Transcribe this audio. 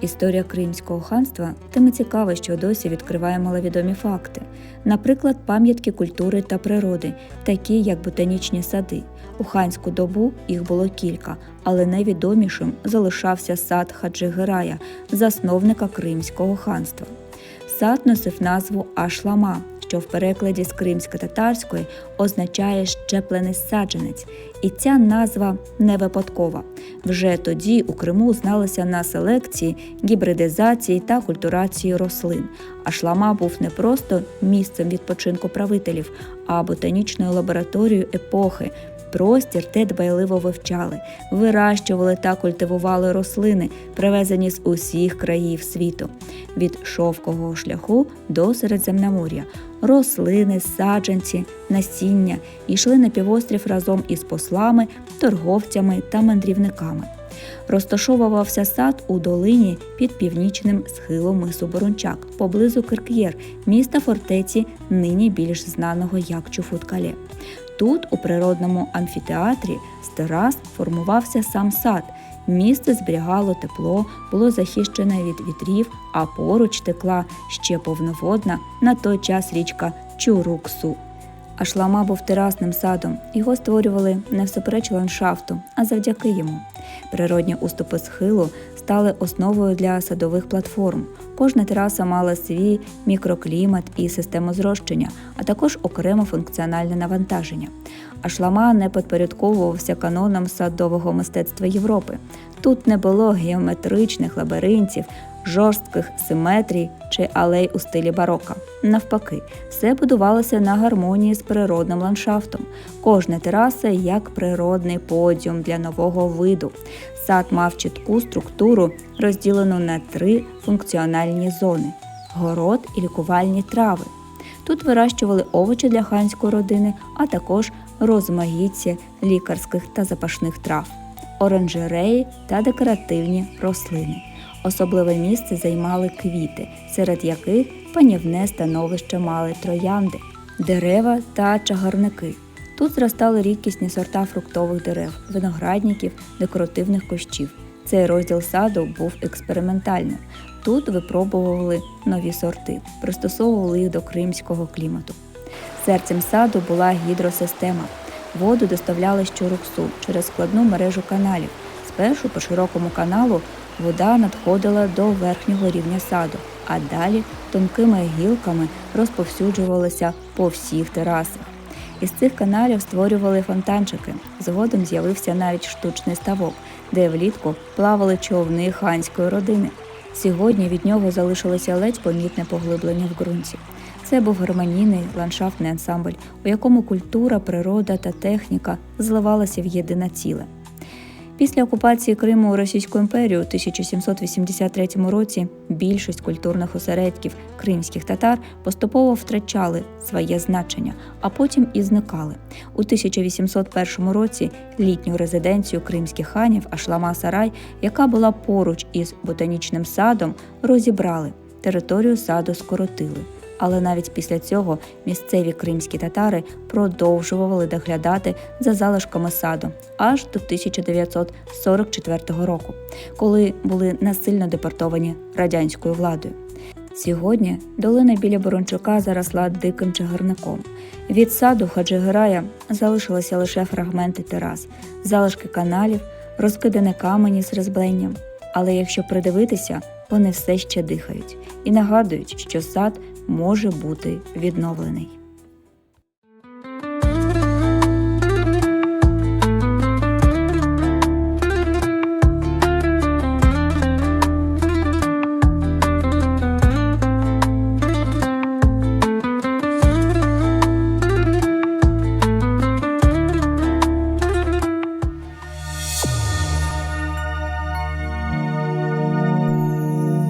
історія Кримського ханства, тим і цікаво, що досі відкриває маловідомі факти, наприклад, пам'ятки культури та природи, такі як ботанічні сади. У ханську добу їх було кілька, але найвідомішим залишався сад Хаджигирая, засновника Кримського ханства. Сад носив назву Ашлама, що в перекладі з кримсько-татарської означає щеплений саджанець, і ця назва не випадкова. Вже тоді у Криму зналися на селекції, гібридизації та культурації рослин. А шлама був не просто місцем відпочинку правителів, а ботанічною лабораторією епохи. Простір те дбайливо вивчали, вирощували та культивували рослини, привезені з усіх країв світу, від шовкового шляху до Середземномор'я. Рослини, саджанці, насіння йшли на півострів разом із послами, торговцями та мандрівниками. Розташовувався сад у долині під північним схилом мису Борончак, поблизу Кирк'єр, міста фортеці, нині більш знаного як Чуфуткале. Тут, у природному амфітеатрі, з терас формувався сам сад. Місце зберігало тепло, було захищене від вітрів, а поруч текла ще повноводна на той час річка Чуруксу. Ашлама був терасним садом, його створювали не всупереч ландшафту, а завдяки йому. Природні уступи схилу стали основою для садових платформ. Кожна тераса мала свій мікроклімат і систему зрощення, а також окреме функціональне навантаження. Ашлама не підпорядковувався канонам садового мистецтва Європи. Тут не було геометричних лабіринтів, жорстких симетрій чи алей у стилі барока. Навпаки, все будувалося на гармонії з природним ландшафтом. Кожна тераса як природний подіум для нового виду. Сад мав чітку структуру, розділену на три функціональні зони: город і лікувальні трави. Тут вирощували овочі для ханської родини, а також розмаїття лікарських та запашних трав, оранжереї та декоративні рослини. Особливе місце займали квіти, серед яких панівне становище мали троянди, дерева та чагарники. Тут зростали рідкісні сорта фруктових дерев, виноградників, декоративних кущів. Цей розділ саду був експериментальним. Тут випробували нові сорти, пристосовували їх до кримського клімату. Серцем саду була гідросистема. Воду доставляли з Чоруксу через складну мережу каналів. Спершу по широкому каналу вода надходила до верхнього рівня саду, а далі тонкими гілками розповсюджувалася по всіх терасах. Із цих каналів створювали фонтанчики. Згодом з'явився навіть штучний ставок, де влітку плавали човни ханської родини. Сьогодні від нього залишилося ледь помітне поглиблення в ґрунті. Це був гармонійний ландшафтний ансамбль, у якому культура, природа та техніка зливалися в єдине ціле. Після окупації Криму Російською імперією у 1783 році більшість культурних осередків кримських татар поступово втрачали своє значення, а потім і зникали. У 1801 році літню резиденцію кримських ханів Ашлама Сарай, яка була поруч із ботанічним садом, розібрали. Територію саду скоротили. Але навіть після цього місцеві кримські татари продовжували доглядати за залишками саду аж до 1944 року, коли були насильно депортовані радянською владою. Сьогодні долина біля Борончука заросла диким чагарником. Від саду Хаджигирая залишилися лише фрагменти терас, залишки каналів, розкидані камені з розбленням. Але якщо придивитися, вони все ще дихають і нагадують, що сад може бути відновлений.